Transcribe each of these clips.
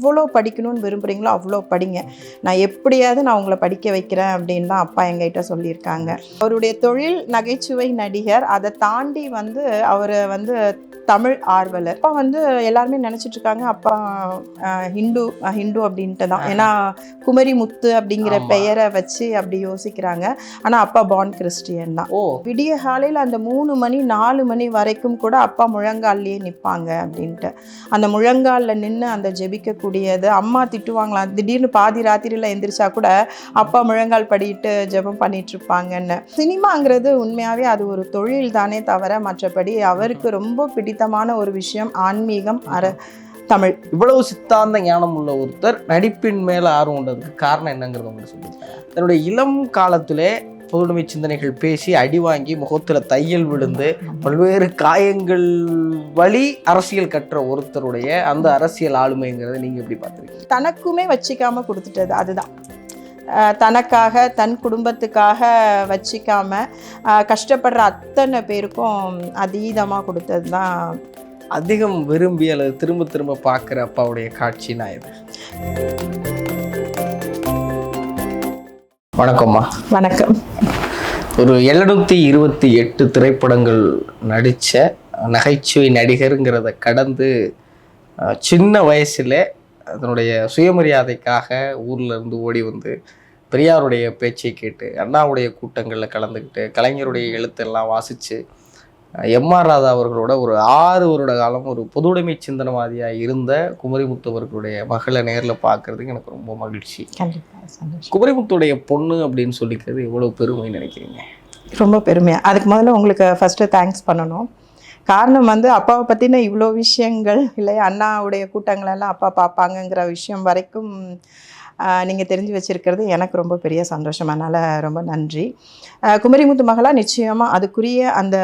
எவ்வளோ படிக்கணும்னு விரும்புகிறீங்களோ அவ்வளோ படிங்க. நான் எப்படியாவது நான் உங்களை படிக்க வைக்கிறேன் அப்படின்னு தான் அப்பா எங்ககிட்ட சொல்லியிருக்காங்க. அவருடைய தொழில் நகைச்சுவை நடிகர். அதை தாண்டி வந்து அவர் வந்து தமிழ் ஆர்வலர். அப்பா வந்து எல்லாருமே நினச்சிட்டு இருக்காங்க அப்பா ஹிந்து ஹிந்து அப்படின்ட்டு தான். ஏன்னா குமரி முத்து அப்படிங்கிற. பெயரை வச்சு அப்படி யோசிக்கிறாங்க. ஆனால் அப்பா பான் கிறிஸ்டியன் தான். ஓ. விடிய காலையில் அந்த மூணு மணி நாலு மணி வரைக்கும் கூட அப்பா முழங்கால்லையே நிற்பாங்க அப்படின்ட்டு. அந்த முழங்காலில் நின்று அந்த கூடியது அம்மா திட்டுவாங்களாம் திடீர்னு பாதி ராத்திரியில் எந்திரிச்சா கூட அப்பா முழங்கால் படிட்டு ஜெபம் பண்ணிட்டு இருப்பாங்கன்னு சினிமாங்கிறது உண்மையாகவே அது ஒரு தொழில் தானே தவிர மற்றபடி அவருக்கு ரொம்ப பிடித்தமான ஒரு விஷயம் ஆன்மீகம் அற தமிழ். இவ்வளவு சித்தாந்த ஞானம் உள்ள ஒருத்தர் நடிப்பின் மேல ஆர்வம் கொண்டதுக்கு காரணம் என்னங்கிறது உங்களுக்கு சொல்லியிருக்காங்க தன்னுடைய இளம் காலத்திலே பொதுமை சிந்தனைகள் பேசி அடி வாங்கி முகத்துல தையல் விழுந்து பல்வேறு காயங்கள் வழி அரசியல் கற்ற ஒருத்தருடைய அந்த அரசியல் ஆளுமைங்கிறத நீங்க எப்படி பார்த்துருக்கீங்க? தனக்குமே வச்சிக்காம கொடுத்துட்டது அதுதான். தனக்காக தன் குடும்பத்துக்காக வச்சிக்காம கஷ்டப்படுற அத்தனை பேருக்கும் அதீதமாக கொடுத்தது தான் அதிகம் விரும்பி அல்லது திரும்ப திரும்ப பார்க்குற அப்பாவுடைய காட்சினா இது வணக்கம்மா. வணக்கம். ஒரு எழுநூத்தி இருபத்தி எட்டு திரைப்படங்கள் நடித்த நகைச்சுவை நடிகருங்கிறத கடந்து சின்ன வயசுல அதனுடைய சுயமரியாதைக்காக ஊர்ல இருந்து ஓடி வந்து பெரியாருடைய பேச்சை கேட்டு அண்ணாவுடைய கூட்டங்களில் கலந்துக்கிட்டு கலைஞருடைய எழுத்தெல்லாம் வாசித்து எம்ஆர் ராதா அவர்களோட ஒரு ஆறு வருட காலம் ஒரு பொதுவுடைமை சிந்தனவாதியாக இருந்த குமரிமுத்து அவர்களுடைய மகளை நேரில் பார்க்கறதுக்கு எனக்கு ரொம்ப மகிழ்ச்சி. குமரிமுத்துடைய பொண்ணு அப்படின்னு சொல்லிக்கிறது எவ்வளோ பெருமை நினைக்கிறீங்க? ரொம்ப பெருமையாக அதுக்கு முதல்ல உங்களுக்கு ஃபஸ்ட்டு தேங்க்ஸ் பண்ணணும். காரணம் வந்து அப்பாவை பற்றின இவ்வளோ விஷயங்கள் இல்லை அண்ணாவுடைய கூட்டங்களெல்லாம் அப்பா பார்ப்பாங்கங்கிற விஷயம் வரைக்கும் நீங்கள் தெரிஞ்சு வச்சிருக்கிறது எனக்கு ரொம்ப பெரிய சந்தோஷம். அதனால் ரொம்ப நன்றி. குமரிமுத்து மகளா நிச்சயமாக அதுக்குரிய அந்த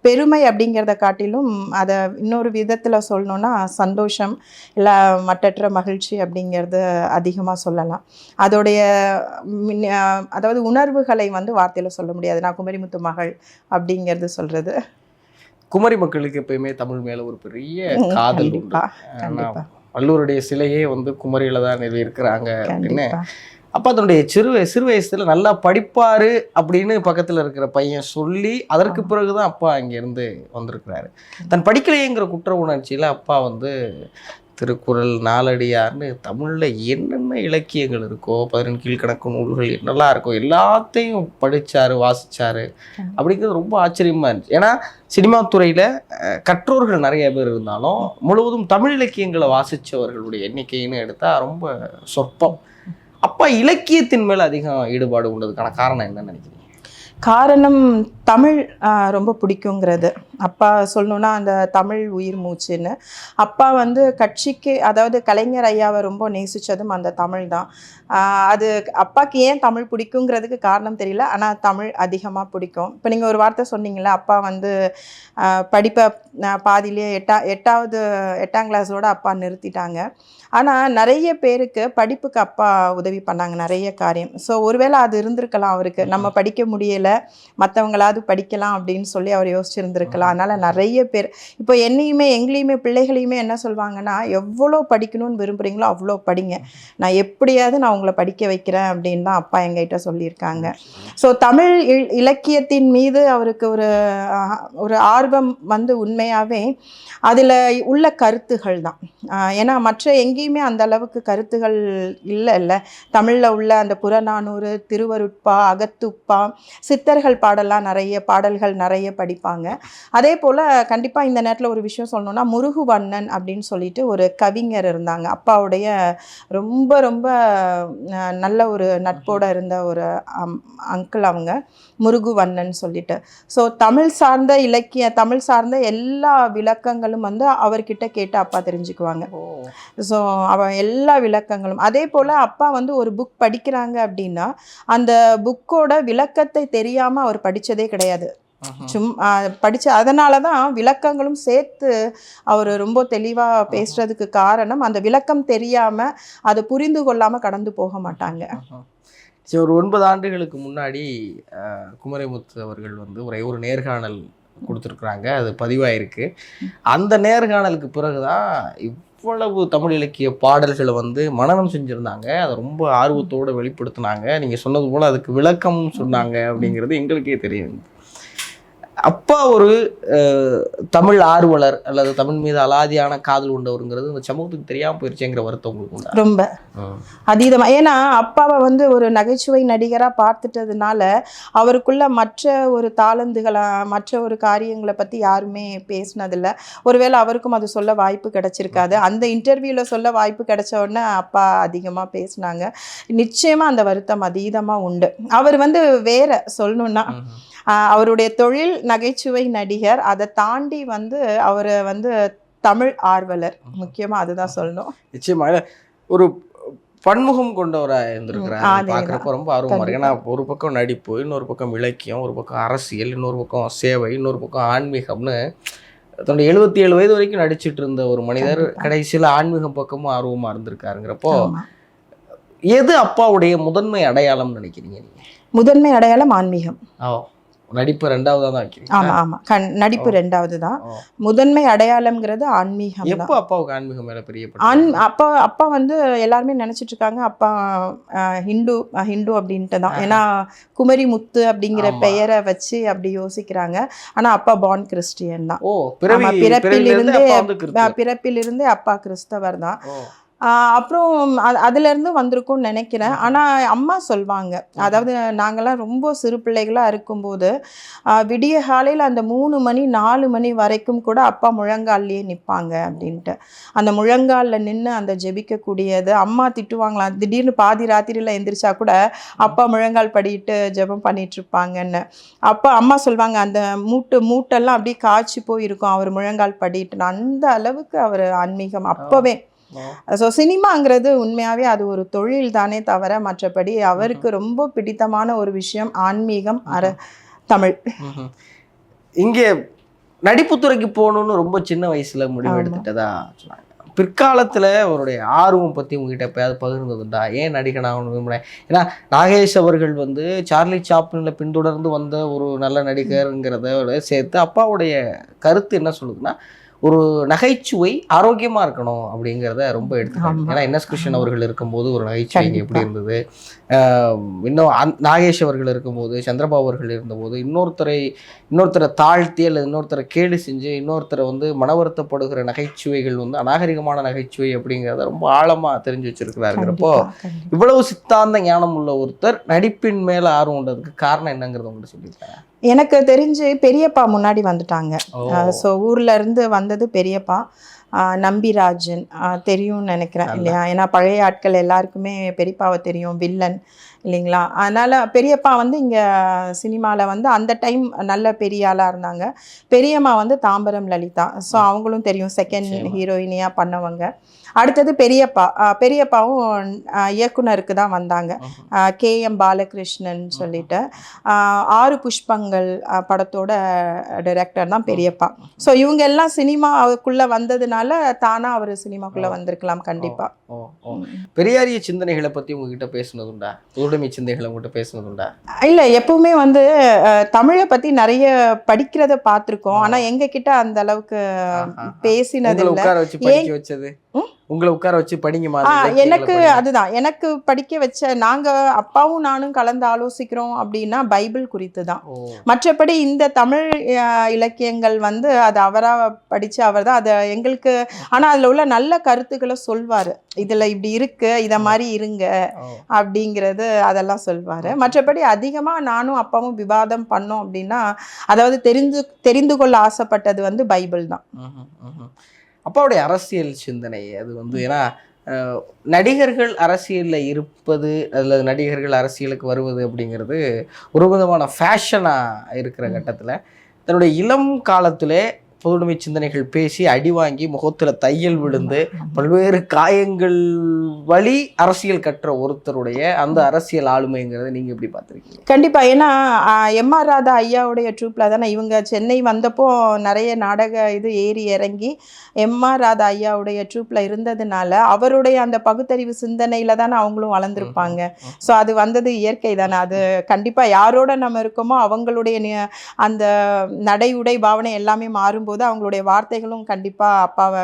பெருமை அப்படிங்கிறத காட்டிலும் அதை இன்னொரு விதத்தில் சொல்லணுன்னா சந்தோஷம் இல்லை மட்டற்ற மகிழ்ச்சி அப்படிங்கிறது அதிகமாக சொல்லலாம். அதோடைய அதாவது உணர்வுகளை வந்து வார்த்தையில் சொல்ல முடியாது. நான் குமரிமுத்து மகள் அப்படிங்கிறது சொல்கிறது குமரி மக்களுக்கு எப்பயுமே தமிழ் மேல ஒரு பெரிய காதல் உண்டு. கண்டிப்பா ஆனா, கண்டிப்பா. வள்ளுவருடைய சிலையே வந்து குமரியில தான் நிறுவி இருக்கிறாங்க அப்படின்னு அப்ப அதனுடைய சிறு சிறு வயசுல நல்லா படிப்பாரு அப்படின்னு பக்கத்துல இருக்கிற பையன் சொல்லி அதற்கு பிறகுதான் அப்பா அங்க இருந்து வந்திருக்கிறாரு. தன் படிக்கலையேங்கிற குற்ற உணர்ச்சியில அப்பா வந்து திருக்குறள் நாலடியார்னு தமிழ்ல என்னென்ன இலக்கியங்கள் இருக்கோ பதினெண் கீழ்கணக்கு நூல்கள் என்னெல்லாம் இருக்கோ எல்லாத்தையும் படிச்சாரு வாசிச்சாரு. அப்படிங்கிறது ரொம்ப ஆச்சரியமா இருந்துச்சு. ஏன்னா சினிமா துறையில கற்றோர்கள் நிறைய பேர் இருந்தாலும் முழுவதும் தமிழ் இலக்கியங்களை வாசிச்சவர்களுடைய எண்ணிக்கைன்னு எடுத்தா ரொம்ப சொற்பம். அப்பா இலக்கியத்தின் மேல அதிகம் ஈடுபாடு கொண்டதுக்கான காரணம் என்னன்னு நினைக்கிறீங்க? காரணம் தமிழ் ரொம்ப பிடிக்குங்கிறது. அப்பா சொல்லணுன்னா அந்த தமிழ் உயிர் மூச்சுன்னு. அப்பா வந்து கட்சிக்கு அதாவது கலைஞர் ஐயாவை ரொம்ப நேசித்ததும் அந்த தமிழ் தான். அது அப்பாவுக்கு ஏன் தமிழ் பிடிக்குங்கிறதுக்கு காரணம் தெரியல. ஆனால் தமிழ் அதிகமாக பிடிக்கும். இப்போ நீங்கள் ஒரு வார்த்தை சொன்னீங்களே அப்பா வந்து படிப்பை பாதியிலேயே எட்டா எட்டாவது எட்டாம் கிளாஸோடு அப்பா நிறுத்திட்டாங்க. ஆனால் நிறைய பேருக்கு படிப்புக்கு அப்பா உதவி பண்ணாங்க நிறைய காரியம். ஸோ ஒருவேளை அது இருந்திருக்கலாம் அவருக்கு. நம்ம படிக்க முடியலை மற்றவங்களாவது படிக்கலாம் அப்படின்னு சொல்லி அவர் யோசிச்சிருந்திருக்கலாம் அதனால் நிறைய பேர் இப்போ என்னையுமே எங்களையுமே பிள்ளைகளையுமே என்ன சொல்லுவாங்கன்னா எவ்வளோ படிக்கணும்னு விரும்புகிறீங்களோ அவ்வளோ படிங்க. நான் எப்படியாவது நான் உங்களை படிக்க வைக்கிறேன் அப்படின்னு தான் அப்பா எங்ககிட்ட சொல்லியிருக்காங்க. ஸோ தமிழ் இல்- இலக்கியத்தின் மீது அவருக்கு ஒரு ஒரு ஆர்வம் வந்து உண்மையாகவே அதில் உள்ள கருத்துகள் தான். ஏன்னா மற்ற எங்கேயுமே அந்த அளவுக்கு கருத்துகள் இல்லை இல்லை. தமிழில் உள்ள அந்த புறநானூறு திருவருட்பா அகத்துப்பா சித்தர்கள் பாடலாம் நிறைய பாடல்கள் நிறைய படிப்பாங்க. அதே போல் கண்டிப்பாக இந்த நேரத்தில் ஒரு விஷயம் சொல்லணும்னா முருகுவண்ணன் அப்படின்னு சொல்லிட்டு ஒரு கவிஞர் இருந்தாங்க. அப்பாவுடைய ரொம்ப ரொம்ப நல்ல ஒரு நட்போடு இருந்த ஒரு அங்கிள் அவங்க முருகுவண்ணன் சொல்லிட்டு. ஸோ தமிழ் சார்ந்த இலக்கிய தமிழ் சார்ந்த எல்லா விளக்கங்களும் வந்து அவர்கிட்ட கேட்டு அப்பா தெரிஞ்சுக்குவாங்க. ஸோ அவன் எல்லா விளக்கங்களும். அதே போல் அப்பா வந்து ஒரு புக் படிக்கிறாங்க அப்படின்னா அந்த புக்கோட விளக்கத்தை தெரியாமல் அவர் படித்ததே கிடையாது. சும் படித்த அதனால தான் விளக்கங்களும் சேர்த்து அவர் ரொம்ப தெளிவாக பேசுறதுக்கு காரணம் அந்த விளக்கம் தெரியாமல் அதை புரிந்து கொள்ளாமல் கடந்து போக மாட்டாங்க. சரி ஒரு ஒன்பது ஆண்டுகளுக்கு முன்னாடி குமரிமுத்து அவர்கள் வந்து ஒரே ஒரு நேர்காணல் கொடுத்துருக்குறாங்க. அது பதிவாயிருக்கு. அந்த நேர்காணலுக்கு பிறகுதான் அவ்வளவு தமிழ் இலக்கிய பாடல்களை வந்து மனநம் செஞ்சுருந்தாங்க. அதை ரொம்ப ஆர்வத்தோடு வெளிப்படுத்தினாங்க. நீங்கள் சொன்னது போல் அதுக்கு விளக்கம் சொன்னாங்க அப்படிங்கிறது எங்களுக்கே தெரியும். அப்பா ஒரு தமிழ் ஆர்வலர் அல்லது தமிழ் மீது அலாதியான காதல் உண்டவருங்கிறது இந்த சமூகத்துக்கு தெரியாமல் போயிருச்சேங்கிற வருத்தம் உங்களுக்கு உண்டா? ரொம்ப. அதீதமா. ஏன்னா அப்பாவை வந்து ஒரு நகைச்சுவை நடிகரா பார்த்துட்டதுனால அவருக்குள்ள மற்ற ஒரு தாளந்துகளை மற்ற ஒரு காரியங்களை பத்தி யாருமே பேசினதில்ல. ஒருவேளை அவருக்கும் அது சொல்ல வாய்ப்பு கிடைச்சிருக்காது. அந்த இன்டர்வியூல சொல்ல வாய்ப்பு கிடைச்ச உடனே அப்பா அதிகமா பேசினாங்க. நிச்சயமா அந்த வருத்தம் அதீதமா உண்டு. அவர் வந்து வேற சொல்லணும்னா ஆஹ் அவருடைய தொழில் நகைச்சுவை நடிகர். அதை தாண்டி வந்து அவர் வந்து தமிழ் ஆர்வலர். முக்கியமா அதுதான் சொல்லணும். நிச்சயமா. இல்ல, ஒரு பன்முகம் கொண்டவரா இருந்திருக்கிறார். பார்க்குறப்ப ரொம்ப ஆர்வமா இருக்கு. ஏன்னா ஒரு பக்கம் நடிப்பு இன்னொரு பக்கம் இலக்கியம் ஒரு பக்கம் அரசியல் இன்னொரு பக்கம் சேவை இன்னொரு பக்கம் ஆன்மீகம்னு தன்னுடைய எழுபத்தி ஏழு வயது வரைக்கும் நடிச்சிட்டு இருந்த ஒரு மனிதர். கடைசியில் ஆன்மீகம் பக்கமும் ஆர்வமா இருந்திருக்காருங்கிறப்போ. எது அப்பாவுடைய முதன்மை அடையாளம்னு நினைக்கிறீங்க நீங்க? முதன்மை அடையாளம் ஆன்மீகம். ஓ. நடிப்பு ரெண்டாவதா தான் வைக்கிறீங்க. ஆமா ஆமா. கண் நடிப்பு ரெண்டாவது தான். முதன்மை அடையாளம்ங்கிறது ஆன்மீகம் எப்போ அப்பாவுக்கு ஆன்மீகம் மேல பெரிய ஆன்? அப்பா அப்பா வந்து எல்லாருமே நினைச்சிட்டு இருக்காங்க அப்பா ஹிந்து ஹிந்து அப்படின்ட்டு தான். ஏன்னா குமரி முத்து அப்படிங்கிற. பெயரை வச்சு அப்படி யோசிக்கிறாங்க. ஆனா அப்பா பான் கிறிஸ்டியன் தான். பிறப்பிலிருந்தே அப்பா வந்து கிறிஸ்துவர். பிறப்பிலிருந்தே அப்பா கிறிஸ்தவர் தான். அப்புறம் அது- அதுல இருந்து வந்திருக்கும்னு நினைக்கிறேன். ஆனா அம்மா சொல்வாங்க. அதாவது நாங்கெல்லாம் ரொம்ப சிறு பிள்ளைகளா இருக்கும்போது விடிய காலையில அந்த மூணு மணி நாலு மணி வரைக்கும் கூட அப்பா முழங்கால்லையே நிப்பாங்க அப்படின்ட்டு. அந்த முழங்கால்ல நின்று அந்த ஜெபிக்கக்கூடியது அம்மா திட்டுவாங்களாம் திடீர்னு பாதி ராத்திரியில எந்திரிச்சா கூட அப்பா முழங்கால் படிட்டு ஜெபம் பண்ணிட்டு இருப்பாங்கன்னு அப்பா அம்மா சொல்வாங்க அந்த மூட்டு மூட்டெல்லாம் அப்படியே காய்ச்சி போயிருக்கும் அவர் முழங்கால் படிட்டு. அந்த அளவுக்கு அவர் ஆன்மீகம். அப்பவே. ஸோ சினிமாங்கிறது உண்மையாகவே அது ஒரு தொழில் தானே தவிர மற்றபடி அவருக்கு ரொம்ப பிடித்தமான ஒரு விஷயம் ஆன்மீகம் அர தமிழ். ம்ஹும். இங்கே நடிப்புத்துறைக்கு போகணும்னு ரொம்ப சின்ன வயசுல முடிவு. எடுத்துட்டதா சொன்னாங்க. பிற்காலத்துல அவருடைய ஆர்வம் பத்தி உங்ககிட்ட எப்பயாவது பகிர்ந்ததுண்டா? ஏன் நடிகன் ஆகணும் விரும்புறேன் ஏன்னா நாகேஷ் அவர்கள் வந்து சார்லி சாப்ளின்ல பின்தொடர்ந்து வந்த ஒரு நல்ல நடிகருங்கிறத சேர்த்து அப்பாவுடைய கருத்து என்ன சொல்லுதுன்னா ஒரு நகைச்சுவை ஆரோக்கியமா இருக்கணும் அப்படிங்கிறத ரொம்ப எடுத்துக்காங்க. ஏன்னா என்எஸ் கிருஷ்ணன் அவர்கள் இருக்கும்போது ஒரு நகைச்சுவை எப்படி. இருந்தது இன்னும் அந்- நாகேஷ் அவர்கள் இருக்கும்போது சந்திரபாபு அவர்கள் இருந்தபோது இன்னொருத்தரை இன்னொருத்தரை தாழ்த்தி அல்லது இன்னொருத்தரை கேலி செஞ்சு இன்னொருத்தரை வந்து மனவருத்தப்படுகிற நகைச்சுவைகள் வந்து அநாகரிகமான நகைச்சுவை அப்படிங்கிறத ரொம்ப ஆழமா தெரிஞ்சு வச்சிருக்கிறாருங்கிறப்போ. இவ்வளவு சித்தாந்த ஞானம் உள்ள ஒருத்தர் நடிப்பின் மேல ஆர்வம் உண்டதுக்கு காரணம் என்னங்கிறது உங்கள்கிட்ட சொல்லியிருக்காங்க எனக்கு தெரிஞ்சு பெரியப்பா முன்னாடி வந்துட்டாங்க. ஸோ ஊர்ல இருந்து வந்தது பெரியப்பா. நம்பிராஜன் தெரியும்னு நினைக்கிறேன். இல்லையா? ஏன்னா பழைய ஆட்கள் எல்லாருக்குமே பெரியப்பாவை தெரியும் வில்லன். இல்லைங்களா? அதனால பெரியப்பா வந்து இங்க சினிமால வந்து அந்த டைம் நல்ல பெரிய ஆளா இருந்தாங்க. பெரியம்மா வந்து தாம்பரம் லலிதா. ஸோ அவங்களும் தெரியும். செகண்ட் நிச்சயமா. ஹீரோயினியா பண்ணவங்க. அடுத்தது பெரியப்பா. பெரியப்பாவும் இயக்குனருக்கு தான் வந்தாங்க. கே. எம். பாலகிருஷ்ணன் சொல்லிட்டு. ஆறு புஷ்பங்கள் படத்தோட டைரக்டர் தான் பெரியப்பா. ஸோ இவங்க எல்லாம் சினிமாவுக்குள்ள வந்ததுனால தானா அவர் சினிமாக்குள்ள வந்திருக்கலாம் கண்டிப்பா. ஓ ஓ பெரியாரிய சிந்தனைகளை பத்தி உங்ககிட்ட பேசுனதுண்டா? உடைமை சிந்தனைகளை உங்ககிட்ட பேசுனதுண்டா? இல்ல எப்பவுமே வந்து தமிழை பத்தி நிறைய படிக்கிறத பார்த்திருக்கோம். ஆனா எங்க கிட்ட அந்த அளவுக்கு. பேசினது உட்கார வச்சு படிக்க வச்சது? உங்களை உட்கார வச்சு படிங்க ஆ மாதிரி எனக்கு அதுதான். எனக்கு படிக்க வச்ச நாங்க அப்பாவும் நானும் கலந்து ஆலோசிக்கிறோம் அப்படின்னா பைபிள் குறித்து தான் மற்றபடி இந்த தமிழ் இலக்கியங்கள் வந்து அது அவரா படிச்சு அவர் தான் அதை எங்களுக்கு ஆனா அதுல உள்ள நல்ல கருத்துக்களை சொல்வாரு. இதுல இப்படி இருக்கு இத மாதிரி இருங்க அப்படிங்கிறது அதெல்லாம் சொல்வாரு. மற்றபடி அதிகமா நானும் அப்பாவும் விவாதம் பண்ணோம் அப்படின்னா அதாவது தெரிந்து தெரிந்து கொள்ள ஆசைப்பட்டது வந்து பைபிள் தான். அப்பாவுடைய அரசியல் சிந்தனை அது வந்து ஏன்னா நடிகர்கள் அரசியலில் இருப்பது அல்லது நடிகர்கள் அரசியலுக்கு வருவது அப்படிங்கிறது ஒரு விதமான ஃபேஷனாக இருக்கிற கட்டத்தில் தன்னுடைய இளம் காலத்திலே பொதுவுடைமை சிந்தனைகள் பேசி அடி வாங்கி முகத்தில் தையல் விழுந்து பல்வேறு காயங்கள் வழி அரசியல் கற்ற ஒருத்தருடைய அந்த அரசியல் ஆளுமைங்கிறத நீங்கள் எப்படி பார்த்துருக்கீங்க? கண்டிப்பா. ஏன்னா எம் ஆர் ராதா ஐயாவுடைய ட்ரூப்ல தானே? இவங்க சென்னை வந்தப்போ நிறைய நாடக இது ஏறி இறங்கி எம் ஆர் ராதா ஐயாவுடைய ட்ரூப்ல இருந்ததுனால அவருடைய அந்த பகுத்தறிவு சிந்தனையில தானே அவங்களும் வளர்ந்துருப்பாங்க. ஸோ அது வந்தது இயற்கை தானே? அது கண்டிப்பா யாரோட நம்ம இருக்கோமோ அவங்களுடைய அந்த நடை உடை பாவனை எல்லாமே மாறும்போது பாடும்போது அவங்களுடைய வார்த்தைகளும் கண்டிப்பாக அப்பாவை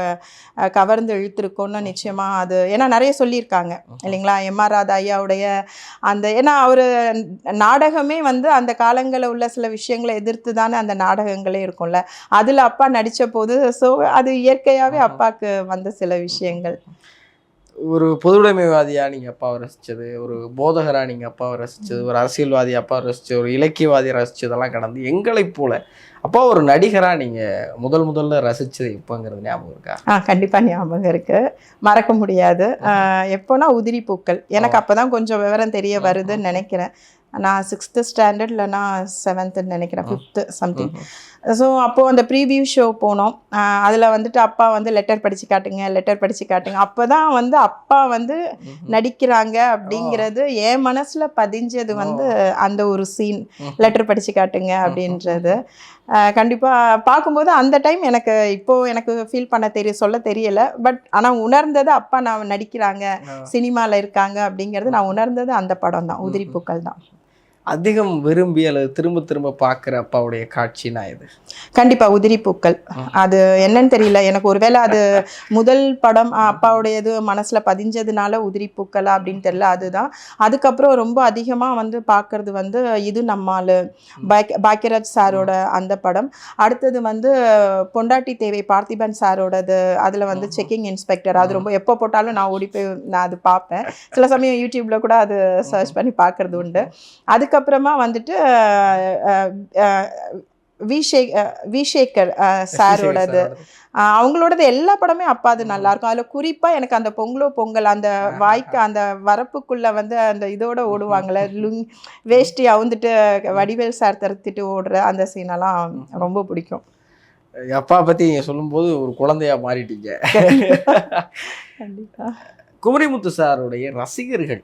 கவர்ந்து இழுத்துருக்கோன்னு நிச்சயமாக அது ஏன்னா நிறைய சொல்லியிருக்காங்க இல்லைங்களா? எம்ஆர் ராதா ஐயாவுடைய அந்த ஏன்னா அவர் நாடகமே வந்து அந்த காலங்களில் உள்ள சில விஷயங்களை எதிர்த்து தானே அந்த நாடகங்களே இருக்கும்ல. அதில் அப்பா நடித்த போது ஸோ அது இயற்கையாகவே அப்பாவுக்கு வந்த சில விஷயங்கள். ஒரு பொதுவுடைமைவாதியா நீங்க அப்பாவை ரசிச்சது? ஒரு போதகரா நீங்க அப்பாவை ரசிச்சது? ஒரு அரசியல்வாதி அப்பாவை ரசிச்சது? ஒரு இலக்கியவாதி ரசிச்சதெல்லாம் கடந்து எங்களைப் போல. அப்பா ஒரு நடிகரா நீங்க முதல் முதல்ல ரசிச்சது எப்போங்கிறது ஞாபகம் இருக்கா? ஆ கண்டிப்பாக ஞாபகம் இருக்கு. மறக்க முடியாது. எப்போனா உதிரி பூக்கள். எனக்கு அப்போ தான் கொஞ்சம் விவரம் தெரிய வருதுன்னு நினைக்கிறேன். நான் சிக்ஸ்த்து ஸ்டாண்டர்ட் இல்லைனா செவன்த்துன்னு நினைக்கிறேன் ஃபிஃப்த்து சம்திங் ஸோ அப்போது அந்த ப்ரீவியூ ஷோ போனோம். அதில் வந்துட்டு அப்பா வந்து லெட்டர் படித்து காட்டுங்க லெட்டர் படித்து காட்டுங்க. அப்போ தான் வந்து அப்பா வந்து நடிக்கிறாங்க அப்படிங்கிறது என் மனசில் பதிஞ்சது வந்து அந்த ஒரு சீன் லெட்டர் படித்து காட்டுங்க அப்படின்றது. கண்டிப்பாக பார்க்கும்போது அந்த டைம் எனக்கு இப்போ எனக்கு ஃபீல் பண்ண தெரிய சொல்ல தெரியல. பட் ஆனால் உணர்ந்தது அப்பா நான் நடிக்கிறாங்க சினிமாவில் இருக்காங்க அப்படிங்கிறது நான் உணர்ந்தது அந்த படம் தான் உதிரி பூக்கள் தான். அதிகம் விரும்பி அல்லது திரும்ப திரும்ப பார்க்குற அப்பாவுடைய காட்சினா இது. கண்டிப்பாக உதிரி பூக்கள். அது என்னன்னு தெரியல. எனக்கு ஒருவேளை அது முதல் படம் அப்பாவுடையது மனசில் பதிஞ்சதுனால உதிரி பூக்களா அப்படின்னு தெரியல. அதுதான். அதுக்கப்புறம் ரொம்ப அதிகமாக வந்து பார்க்கறது வந்து இது நம்மால். பாக் பாக்கியராஜ் சாரோட அந்த படம். அடுத்தது வந்து பொண்டாட்டி தேவை பார்த்திபன் சாரோடது. அதில் வந்து செக்கிங் இன்ஸ்பெக்டர். அது ரொம்ப எப்போ போட்டாலும் நான் ஓடி போய் நான் அது பார்ப்பேன். சில சமயம் யூடியூப்ல கூட அது சர்ச் பண்ணி பார்க்கறது உண்டு. அதுக்கப்புறமா வந்துட்டு அஹ், அஹ், வி ஷேக் வி சேகர் அஹ், சாரோடது. அவங்களோடது எல்லா படமே அப்பாது நல்லா இருக்கும் அதில் குறிப்பாக எனக்கு அந்த பொங்கலோ பொங்கல் அந்த வாய்க்கு அந்த வரப்புக்குள்ள வந்து அந்த இதோட ஓடுவாங்கல்ல லுங் வேஷ்டி அவுந்துட்டு வடிவேல் சார் தருத்திட்டு ஓடுற அந்த சீனெல்லாம் ரொம்ப பிடிக்கும். அப்பா பத்தி நீங்க சொல்லும்போது ஒரு குழந்தையா மாறிட்டீங்க. கண்டிப்பாக குமரிமுத்து சாருடைய ரசிகர்கள்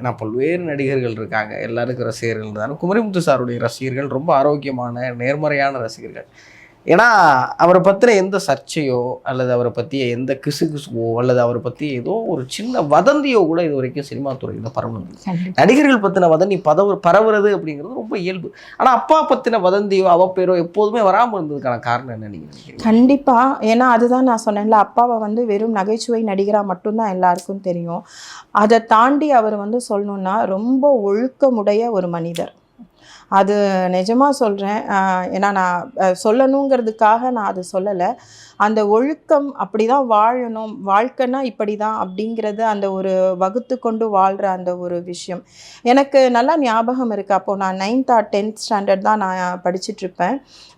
ஏன்னா பல்வேறு நடிகர்கள் இருக்காங்க. எல்லாருக்கும் ரசிகர்கள் இருந்தாலும் குமரிமுத்து சாருடைய ரசிகர்கள் ரொம்ப ஆரோக்கியமான நேர்மறையான ரசிகர்கள். ஏன்னா அவரை பற்றின எந்த சர்ச்சையோ அல்லது அவரை பற்றிய எந்த கிசுகிசுவோ அல்லது அவரை பற்றி ஏதோ ஒரு சின்ன வதந்தியோ கூட இது வரைக்கும் சினிமா துறையில் பரவணும் கண்டிப்பாக நடிகர்கள் பற்றின வதந்தி பதவு பரவுறது அப்படிங்கிறது ரொம்ப இயல்பு. ஆனால் அப்பா பற்றின வதந்தியோ அவப்பேரோ எப்போதுமே வராமல் இருந்ததுக்கான காரணம் என்ன நீங்கள் நினைக்கிறீங்க? கண்டிப்பா. ஏன்னா அதுதான் நான் சொன்னேன்ல அப்பாவை வந்து வெறும் நகைச்சுவை நடிகராக மட்டும்தான் எல்லாருக்கும் தெரியும். அதை தாண்டி அவர் வந்து சொல்லணும்னா ரொம்ப ஒழுக்கமுடைய ஒரு மனிதர். அது நிஜமாக சொல்கிறேன் ஏன்னா நான் சொல்லணுங்கிறதுக்காக நான் அது சொல்லலை. அந்த ஒழுக்கம் அப்படி தான் வாழணும். வாழ்க்கைன்னா இப்படி தான் அப்படிங்கிறது அந்த ஒரு வகுத்து கொண்டு வாழ்கிற அந்த ஒரு விஷயம். எனக்கு நல்லா ஞாபகம் இருக்குது அப்போது நான் நைன்த் ஆர் டென்த் ஸ்டாண்டர்ட் தான் நான் படிச்சுட்டு இருப்பேன்.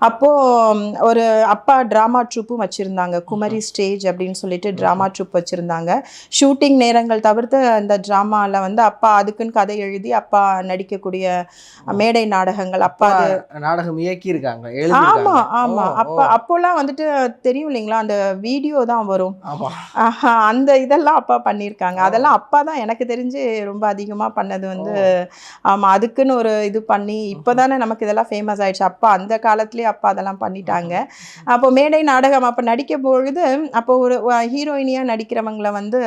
அப்போது ஒரு அப்பா ட்ராமா ட்ரூப்பும் வச்சுருந்தாங்க. குமரி ஸ்டேஜ் அப்படின்னு சொல்லிட்டு ட்ராமா ட்ரூப் வச்சுருந்தாங்க. ஷூட்டிங் நேரங்கள் தவிர்த்து அந்த ட்ராமாவில் வந்து அப்பா அதுக்குன்னு கதை எழுதி அப்பா நடிக்கக்கூடிய மேடை நாடகங்கள். அப்பா நாடகம் இயக்கி இருக்காங்க ஆமா ஆமா. அப்ப அப்போல்லாம் வந்துட்டு தெரியும் இல்லைங்களா? அந்த வீடியோ தான் வரும். அந்த இதெல்லாம் அப்பா பண்ணியிருக்காங்க. அதெல்லாம் அப்பா தான் எனக்கு தெரிஞ்சு ரொம்ப அதிகமா பண்ணது வந்து ஆமா அதுக்குன்னு ஒரு இது பண்ணி இப்போதானே நமக்கு இதெல்லாம் ஃபேமஸ் ஆயிடுச்சு. அப்பா அந்த காலத்துலயே அப்பா அதெல்லாம் பண்ணிட்டாங்க. அப்போ மேடை நாடகம் அப்போ நடிக்க பொழுது அப்போ ஒரு ஹீரோயினியாக நடிக்கிறவங்கள வந்து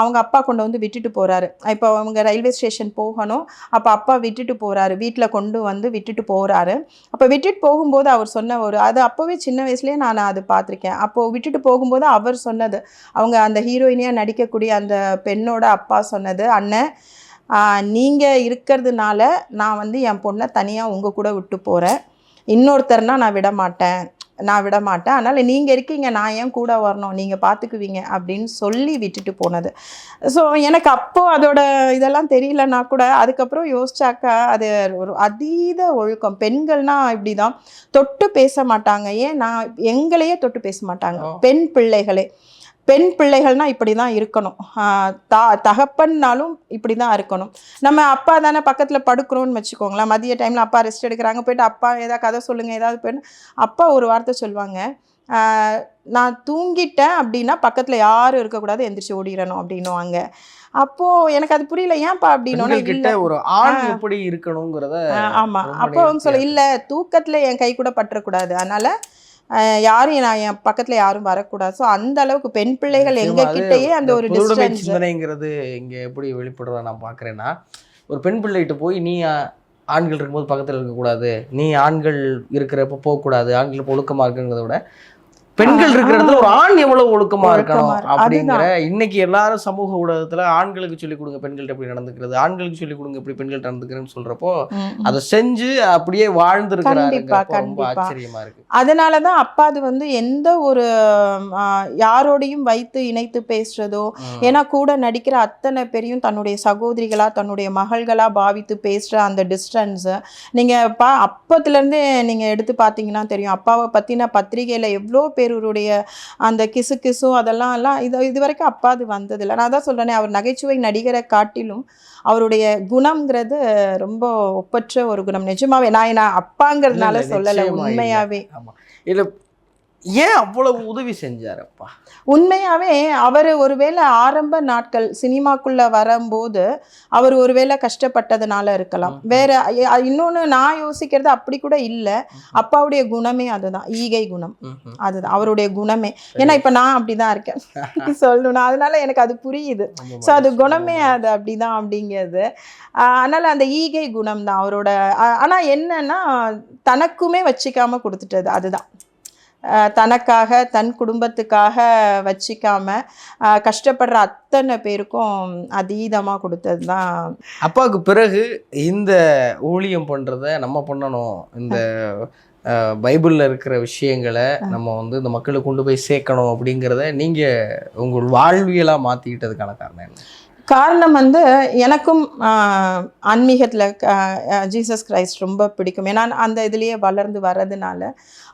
அவங்க அப்பா கொண்டு வந்து விட்டுட்டு போறாரு. இப்போ அவங்க ரயில்வே ஸ்டேஷன் போகணும். அப்போ அப்பா விட்டுட்டு போறாரு. வீட்டில் கொண்டு வந்து விட்டுட்டு போறாரு. அப்போ விட்டுட்டு போகும்போது அவர் சொன்ன ஒரு அது அப்போவே சின்ன வயசுலேயே நான் அது பார்த்துருக்கேன். அப்போது விட்டுட்டு போகும்போது அவர் சொன்னது அவங்க அந்த ஹீரோயினியாக நடிக்கக்கூடிய அந்த பெண்ணோட அப்பா சொன்னது அண்ணன் நீங்கள் இருக்கிறதுனால நான் வந்து என் பொண்ணை தனியாக உங்கள் கூட விட்டு போகிறேன் இன்னொருத்தர்னால் நான் விட மாட்டேன் நான் விட மாட்டேன் அதனால் நீங்கள் இருக்கீங்க நான் ஏன் கூட வரணும்? நீங்கள் பார்த்துக்குவீங்க அப்படின்னு சொல்லி விட்டுட்டு போனது. ஸோ எனக்கு அப்போ அதோட இதெல்லாம் தெரியலனா கூட அதுக்கப்புறம் யோசிச்சாக்கா அது ஒரு அதீத ஒழுக்கம். பெண்கள்னா இப்படி தான் தொட்டு பேச மாட்டாங்க. ஏன்? நான் எங்களையே தொட்டு பேச மாட்டாங்க. பெண் பிள்ளைகளே. பெண் பிள்ளைகள்னா இப்படி தான் இருக்கணும் தா தகப்பன்னாலும் இப்படி தான் இருக்கணும். நம்ம அப்பா தானே பக்கத்தில் படுக்கிறோம்னு வச்சுக்கோங்களேன். மதிய டைமில் அப்பா ரெஸ்ட் எடுக்கிறாங்க போயிட்டு அப்பா ஏதாவது கதை சொல்லுங்கள் ஏதாவது போயிட்டு அப்பா ஒரு வார்த்தை சொல்லுவாங்க. ஆஹ் நான் தூங்கிட்டேன் அப்படின்னா பக்கத்தில் யாரும் இருக்கக்கூடாது எந்திரிச்சு ஓடிடணும் அப்படின்னுவாங்க. அப்போது எனக்கு அது புரியல ஏன்ப்பா இல்லை. ஒரு ஆண். எப்படி இருக்கணுங்கிறத ஆஹ் ஆமா. ரொம்ப அப்போ அவங்க சொல்ல இல்ல தூக்கத்துல என் கை கூட பற்றக்கூடாது அதனால யாரும் நான் என் பக்கத்துல யாரும் வரக்கூடாது. ஸோ அந்த அளவுக்கு பெண் பிள்ளைகள் எங்க நிச்சயமா அது கிட்டயே அந்த ஒரு டிஸ்டன்ஸ் சிந்தனைங்கிறது இங்க எப்படி வெளிப்படுறத நான் பார்க்குறேன்னா ஒரு பெண் பிள்ளைகிட்ட போய் நீ ஆண்கள் இருக்கும்போது பக்கத்தில் இருக்கக்கூடாது. நீ ஆண்கள் இருக்கிறப்ப போகக்கூடாது. ஆண்கள் இப்ப ஒழுக்கமா இருக்குங்கிறத விட பெண்கள் இருக்கிற இடத்துல ஒரு ஆண் எவ்வளவு ஒழுக்கமா இருக்கணும். அப்படிங்கிற இன்னைக்கு எல்லாரும் சமூக ஊடகத்துல ஆண்களுக்கு சொல்லிக் கொடுங்க பெண்கள்ட்ட எப்படி நடந்துக்கிறது ஆண்களுக்கு சொல்லிக் கொடுங்க எப்படி பெண்கள்ட்ட நடந்துக்கிறேன்னு சொல்றப்போ. அதை செஞ்சு அப்படியே கண்டிப்பா, வாழ்ந்துருக்கிறாருங்கிறப்ப ரொம்ப. ஆச்சரியமா இருக்கு அதனால தான் அப்பா அது வந்து எந்த ஒரு யாரோடையும் வைத்து இணைத்து பேசுறதோ. ஏன்னா கூட நடிக்கிற அத்தனை பேரையும் தன்னுடைய சகோதரிகளா தன்னுடைய மகள்களா பாவித்து பேசுற அந்த டிஸ்டன்ஸ் நீங்க பா அப்பத்துல இருந்தே நீங்க எடுத்து பார்த்தீங்கன்னா தெரியும் அப்பாவை பத்தின பத்திரிகையில எவ்வளோ பேருடைய அந்த கிசு கிசும் அதெல்லாம் எல்லாம் இது இது வரைக்கும் அப்பா அது வந்ததில்லை. நான் தான் சொல்றேனே அவர் நகைச்சுவை நடிகரை காட்டிலும் அவருடைய குணம்ங்கிறது ரொம்ப ஒப்பற்ற ஒரு குணம். நிஜமாவே நான் நான் அப்பாங்கிறதுனால சொல்லலை. உண்மையாவே. இல்ல ஏன் அவ்வளவு உதவி செஞ்சாரப்பா? உண்மையாவே அவர் ஒருவேளை ஆரம்ப நாட்கள் சினிமாக்குள்ள வரும்போது அவர் ஒருவேளை கஷ்டப்பட்டதுனால இருக்கலாம். வேற இன்னொன்னு நான் யோசிக்கிறது அப்படி கூட இல்ல. அப்பாவுடைய குணமே அதுதான். ஈகை குணம். அதுதான். அவருடைய குணமே. ஏன்னா இப்ப நான் அப்படிதான் இருக்கேன். சொல்லணும் அதனால எனக்கு அது புரியுது. ஸோ அது. குணமே அது அப்படிதான் அப்படிங்கிறது. அதனால அந்த ஈகை குணம் தான் அவரோட ஆனா என்னன்னா தனக்குமே வச்சிக்காம கொடுத்துட்டது அதுதான். தனக்காக தன் குடும்பத்துக்காக வச்சிக்காம கஷ்டப்படுற அத்தனை பேருக்கும் அதீதமா கொடுத்தது தான் அப்பாவுக்கு பிறகு இந்த ஊழியம் பண்றத நம்ம பண்ணணும். இந்த பைபிள்ல இருக்கிற விஷயங்களை நம்ம வந்து இந்த மக்களுக்கு கொண்டு போய் சேர்க்கணும் அப்படிங்கிறத நீங்க உங்கள் வாழ்வியலா மாத்திக்கிட்டதுக்கான காரணம் என்ன? காரணம் வந்து எனக்கும் ஆன்மீகத்தில் ஜீசஸ் கிரைஸ்ட் ரொம்ப பிடிக்கும். ஏன்னா அந்த இதுலேயே வளர்ந்து வர்றதுனால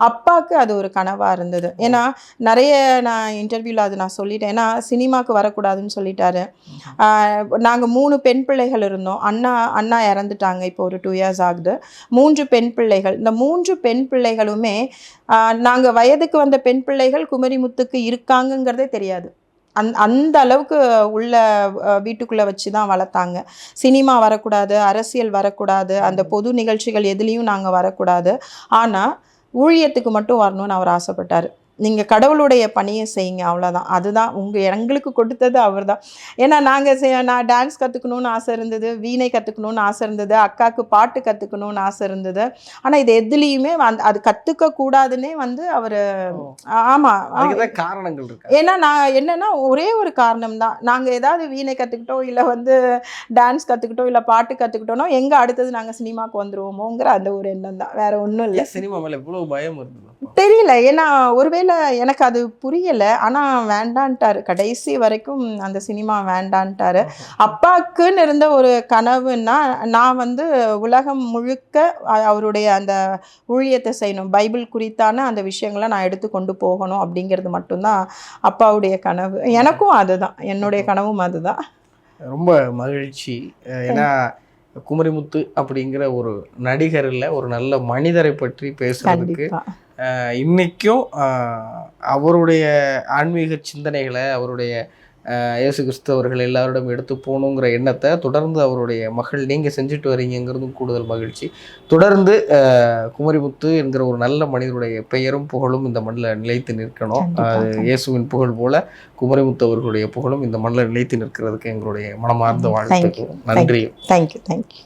அப்பாவுக்கு அது ஒரு கனவாக இருந்தது. ஏன்னா நிறைய நான் இன்டர்வியூவில் அது நான் சொல்லிட்டேன். ஏன்னா சினிமாக்கு வரக்கூடாதுன்னு சொல்லிட்டாரு. நாங்கள் மூணு பெண் பிள்ளைகள் இருந்தோம். அண்ணா அண்ணா இறந்துட்டாங்க. இப்போ ஒரு டூ இயர்ஸ் ஆகுது. மூன்று பெண் பிள்ளைகள். இந்த மூன்று பெண் பிள்ளைகளுமே நாங்கள் வயதுக்கு வந்த பெண் பிள்ளைகள் குமரிமுத்துக்கு இருக்காங்கங்கிறதே தெரியாது. அந் அந்த அளவுக்கு உள்ள வீட்டுக்குள்ள வச்சு தான் வளர்த்தாங்க. சினிமா வரக்கூடாது அரசியல் வரக்கூடாது அந்த பொது நிகழ்ச்சிகள் எதுலேயும் நாங்கள் வரக்கூடாது. ஆனால் ஊழியத்துக்கு மட்டும் வரணும்னு அவர் ஆசைப்பட்டார். நீங்கள் கடவுளுடைய பணியை செய்யுங்க அவ்வளோதான் அதுதான் உங்கள் எங்களுக்கு கொடுத்தது அவர் தான் ஏன்னா நாங்கள் நான் டான்ஸ் கற்றுக்கணும்னு ஆசை இருந்தது வீணை கற்றுக்கணும்னு ஆசை இருந்தது அக்காவுக்கு பாட்டு கற்றுக்கணும்னு ஆசை இருந்தது. ஆனால் இது எதுலேயுமே வந்து அது கற்றுக்க கூடாதுன்னே வந்து அவர் ஆமாம் காரணங்கள் இருக்கு? ஏன்னா நான் என்னன்னா ஒரே ஒரு காரணம் தான் நாங்கள் ஏதாவது வீணை கற்றுக்கிட்டோம் இல்லை வந்து டான்ஸ் கற்றுக்கிட்டோம் இல்லை பாட்டு கற்றுக்கிட்டோம்னா எங்கே அடுத்தது நாங்கள் சினிமாவுக்கு வந்துருவோமோங்கிற அந்த ஒரு எண்ணம் தான் வேற ஒன்றும் இல்லை. சினிமா மேல இவ்வளவு பயம் இருந்தது தெரியல. ஏன்னா ஒருவேளை எனக்கு அது புரியலை. ஆனால் வேண்டான்ட்டாரு. கடைசி வரைக்கும் அந்த சினிமா வேண்டான்ட்டாரு. அப்பாக்குன்னு இருந்த ஒரு கனவுன்னா நான் வந்து உலகம் முழுக்க அவருடைய அந்த ஊழியத்தை செய்யணும். பைபிள் குறித்தான அந்த விஷயங்களை நான் எடுத்து கொண்டு போகணும் அப்படிங்கிறது மட்டும்தான் அப்பாவுடைய கனவு. எனக்கும் அதுதான். என்னுடைய கனவும் அதுதான். ரொம்ப மகிழ்ச்சி. ஏன்னா குமரிமுத்து அப்படிங்கிற ஒரு நடிகர் இல்ல ஒரு நல்ல மனிதரை பற்றி பேசுறதுக்கு அஹ் அவருடைய ஆன்மீக சிந்தனைகளை அவருடைய இயேசு கிறிஸ்து அவர்கள் எல்லாரோடும் எடுத்து போகணுங்கிற எண்ணத்தை தொடர்ந்து அவருடைய மகள் நீங்கள் செஞ்சுட்டு வரீங்கிறதும் கூடுதல் மகிழ்ச்சி. தொடர்ந்து குமரிமுத்து என்கிற ஒரு நல்ல மனிதருடைய பெயரும் புகழும் இந்த மண்ணில் நிலைத்து நிற்கணும். இயேசுவின் புகழ் போல குமரிமுத்து அவர்களுடைய புகழும் இந்த மண்ணில் நிலைத்து நிற்கிறதுக்கு எங்களுடைய மனமார்ந்த. வாழ்த்துக்கள். நன்றி. Thank you thank you